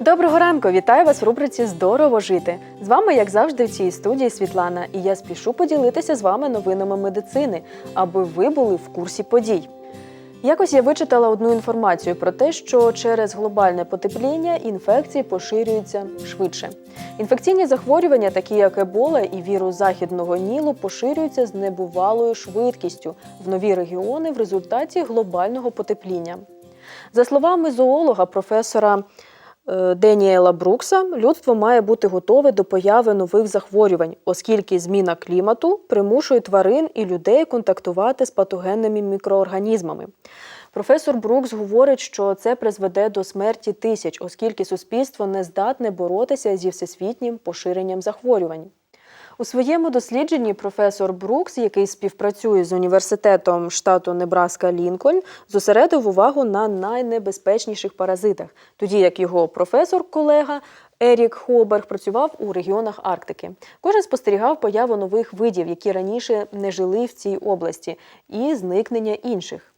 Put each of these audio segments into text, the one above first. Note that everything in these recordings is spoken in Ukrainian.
Доброго ранку! Вітаю вас в рубриці Здорово жити. З вами, як завжди, в цій студії Світлана, і я спішу поділитися з вами новинами медицини, аби ви були в курсі подій. Якось я вичитала одну інформацію про те, що через глобальне потепління інфекції поширюються швидше. Інфекційні захворювання, такі як ебола і вірус західного нілу, поширюються з небувалою швидкістю в нові регіони в результаті глобального потепління. За словами зоолога професора Деніела Брукса, людство має бути готове до появи нових захворювань, оскільки зміна клімату примушує тварин і людей контактувати з патогенними мікроорганізмами. Професор Брукс говорить, що це призведе до смерті тисяч, оскільки суспільство не здатне боротися зі всесвітнім поширенням захворювань. У своєму дослідженні професор Брукс, який співпрацює з університетом штату Небраска Лінкольн, зосередив увагу на найнебезпечніших паразитах, тоді як його професор-колега Ерік Хоберг працював у регіонах Арктики. Кожен спостерігав появу нових видів, які раніше не жили в цій області, і зникнення інших.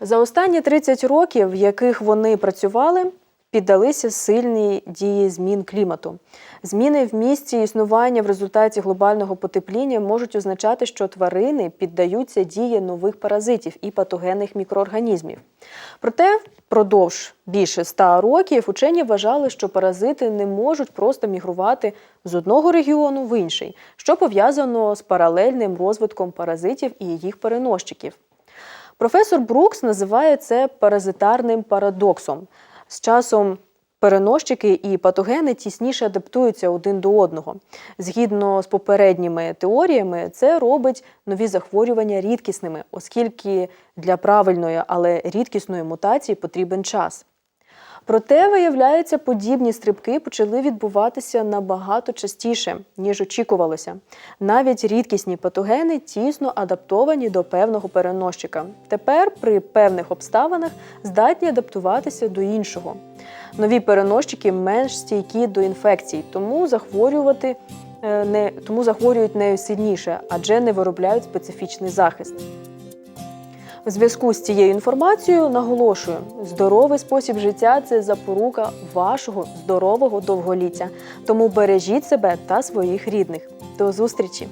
За останні 30 років, в яких вони працювали, піддалися сильні дії змін клімату. Зміни в місці існування в результаті глобального потепління можуть означати, що тварини піддаються дії нових паразитів і патогенних мікроорганізмів. Проте впродовж більше ста років учені вважали, що паразити не можуть просто мігрувати з одного регіону в інший, що пов'язано з паралельним розвитком паразитів і їх переносчиків. Професор Брукс називає це паразитарним парадоксом. З часом переносчики і патогени тісніше адаптуються один до одного. Згідно з попередніми теоріями, це робить нові захворювання рідкісними, оскільки для правильної, але рідкісної мутації потрібен час. Проте, виявляється, подібні стрибки почали відбуватися набагато частіше, ніж очікувалося. Навіть рідкісні патогени тісно адаптовані до певного переносчика. Тепер при певних обставинах здатні адаптуватися до іншого. Нові переносчики менш стійкі до інфекцій, тому захворювати е, не тому захворюють нею сильніше, адже не виробляють специфічний захист. У зв'язку з цією інформацією наголошую, здоровий спосіб життя це запорука вашого здорового довголіття. Тому бережіть себе та своїх рідних. До зустрічі!